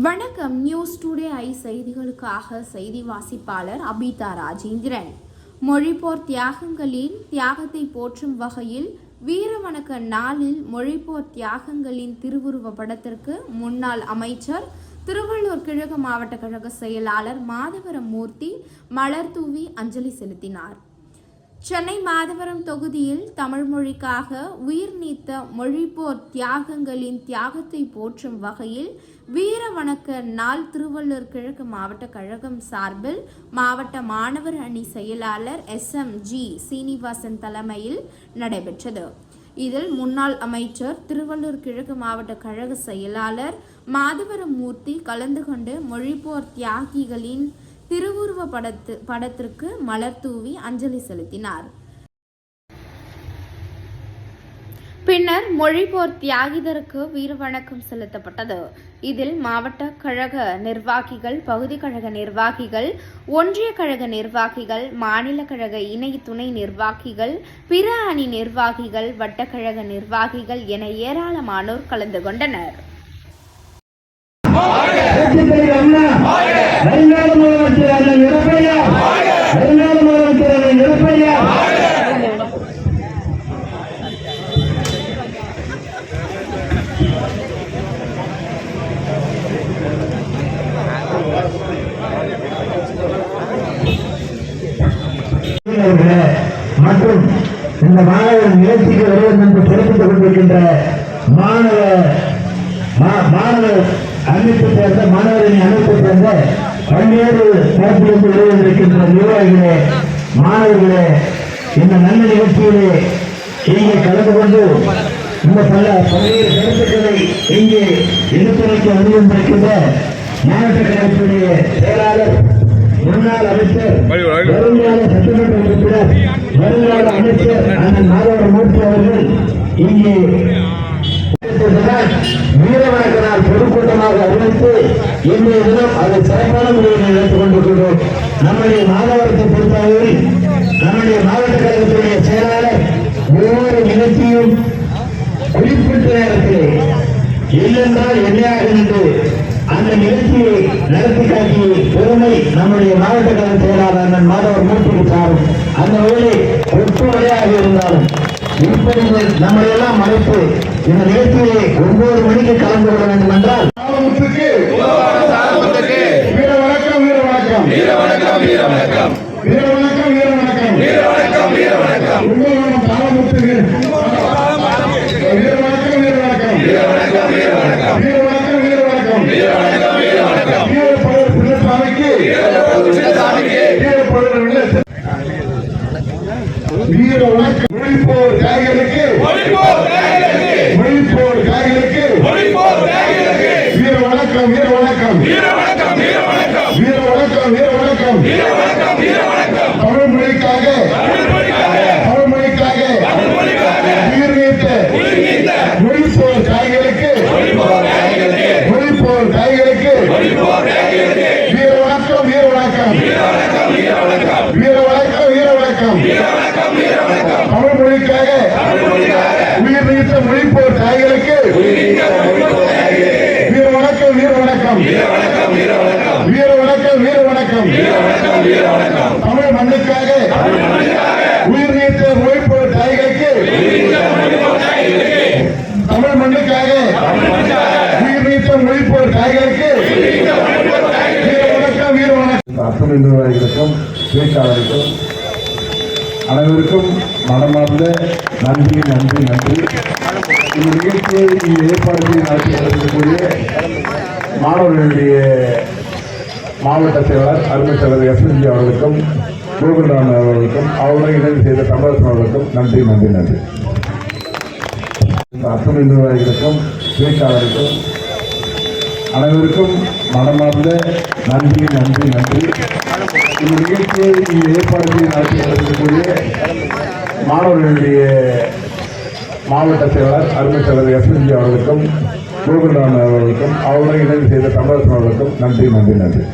வணக்கம். News today I செய்திகளுக்காக செய்தி வாசிப்பாளர் அபிதா ராஜேந்திரன். மொழிப்போர் தியாகங்களின் தியாகத்தை போற்றும் வகையில் வீரவணக்க நாளில் மொழிப்போர் தியாகங்களின் திருவுருவ படத்திற்கு முன்னாள் அமைச்சர் திருவள்ளூர் கிழக்கு மாவட்ட கழக செயலாளர் மாதவரம் மூர்த்தி மலர் தூவி அஞ்சலி செலுத்தினார். சென்னை மாதவரம் தொகுதியில் தமிழ் மொழிக்காக உயிர் நீத்த மொழிப்போர் தியாகங்களின் தியாகத்தை போற்றும் வகையில் வீர வணக்க நாள் திருவள்ளூர் கிழக்கு மாவட்ட கழகம் சார்பில் மாவட்ட மாணவர் அணி செயலாளர் எஸ் எம் ஜி சீனிவாசன் தலைமையில் நடைபெற்றது. இதில் முன்னாள் அமைச்சர் திருவள்ளூர் கிழக்கு மாவட்ட கழக செயலாளர் மாதவரம் மூர்த்தி கலந்து கொண்டு மொழிப்போர் தியாகிகளின் திருவுருவ படத்து படத்திற்கு மலர் தூவி அஞ்சலி செலுத்தினார். பின்னர் மொழிபோர் தியாகிதருக்கு வீரவணக்கம் செலுத்தப்பட்டது. இதில் மாவட்ட கழக நிர்வாகிகள் பகுதி கழக நிர்வாகிகள் ஒன்றிய கழக நிர்வாகிகள் மாநில கழக இணை துணை நிர்வாகிகள் பிற அணி நிர்வாகிகள் வட்டக்கழக நிர்வாகிகள் என ஏராளமானோர் கலந்து கொண்டனர். மற்றும் இந்த மாணவர் நிகழ்ச்சிக்கு வருவது என்று சிறப்பித்துக் கொண்டிருக்கின்ற மாணவ மாணவர் அமைப்பை சேர்ந்த மாணவரணி அமைப்பை சேர்ந்த பல்வேறு தரப்பிலிருந்து வருவதற்கின்ற நிர்வாகிகளே மாணவர்களே இந்த நல்ல நிகழ்ச்சியிலே இங்கே கலந்து கொண்டு இந்த பல பல்வேறு கருத்துக்களை இங்கே எடுத்துரைக்க வந்திருக்கின்ற மாவட்ட கழகத்துடைய செயலாளர் முன்னாள் அமைச்சர் வருங்கால அமைச்சர் அண்ணன் மாதவர மூர்த்தி அவர்கள் இங்கே வீரவணக்கனால் பொதுக்கூட்டமாக அறிவித்து இன்றைய தினம் அதை சிறப்பான முறையில் நடத்திக் கொண்டிருக்கிறோம் நம்முடைய மாதவரத்தை பொறுத்தவரையில் நம்முடைய மாவட்ட கழகத்துடைய செயலாளர் ஒவ்வொரு நிகழ்ச்சியும் குறிப்பிட்ட நேரத்தில் இல்லென்றால் என்னையாக நின்று அந்த நிகழ்ச்சியை நடத்தி காட்டிய பெருமை நம்முடைய மாவட்ட கழக செயலாளர் அண்ணன் மாதவர் மூர்த்திக்கு சாரும். அந்த வேலை ஒற்றுமையாக இருந்தாலும் இப்படி நம்மளையெல்லாம் எல்லாம் அழைத்து இந்த நிகழ்ச்சியை ஒன்பது வீர வணக்கம் மொழிப்போர் தியாகிகளுக்கு ஒளிபோர் தியாகிகளுக்கு மொழிப்போர் தியாகிகளுக்கு ஒளிபோர் தியாகிகளுக்கு வீர வணக்கம் வீர வணக்கம் வீர வணக்கம் வீர வணக்கம் வீர வணக்கம் வீர வணக்கம் வீர வணக்கம் வீர வணக்கம் தமிழ் மொழிக்காக தமிழ் மொழிக்காக தமிழ் மொழிக்காக தமிழ் மொழிக்காக உயிர் நீத்த மொழிக்காக உயிர் நீத்த மொழிப்போர் தாய்களுக்கு வீர வணக்கம் வீர வணக்கம். வீர வணக்கம் வீர வணக்கம். தமிழ் மண்ணுக்காக உயிர் நீத்த மொழிப்போர் தாய்களுக்கு தமிழ் மண்ணுக்காக உயிர் நீத்த மொழிப்போர் தாய்களுக்கு வீர வணக்கம் வீர வணக்கம். அத்துணை நிர்வாகிகளுக்கும் பேச்சாளருக்கும் அனைவருக்கும் மனமார்ந்த நன்றி நன்றி நன்றி. இந்த நிகழ்ச்சியை இந்த ஏற்பாடு நடத்தி நடத்தக்கூடிய மாணவர்களுடைய மாவட்ட செயலர் அருமை செயலர் எஸ்என்ஜி அவர்களுக்கும் கோகுல்ராமன் அவர்களுக்கும் அவர்களுடன் இணைந்து செய்த தமிழரசன் அவர்களுக்கும் நன்றி நன்றி நன்றி. அத்துணை நிர்வாகிகளுக்கும் பேச்சாளருக்கும் அனைவருக்கும் மனமார்ந்த நன்றி நன்றி நன்றி. இந்த நிகழ்ச்சியை இந்த ஏற்பாடு செய்து நடத்தி கொண்டிருக்கக்கூடிய மாணவர்களுடைய மாவட்ட செயலாளர் அருமை செயலர் எஸ்என்ஜி அவர்களுக்கும் கோகுல்ராமன் அவர்களுக்கும் அவர்களுடன் இணைந்து செய்த தமிழரசன் அவர்களுக்கும் நன்றி நன்றி நன்றி.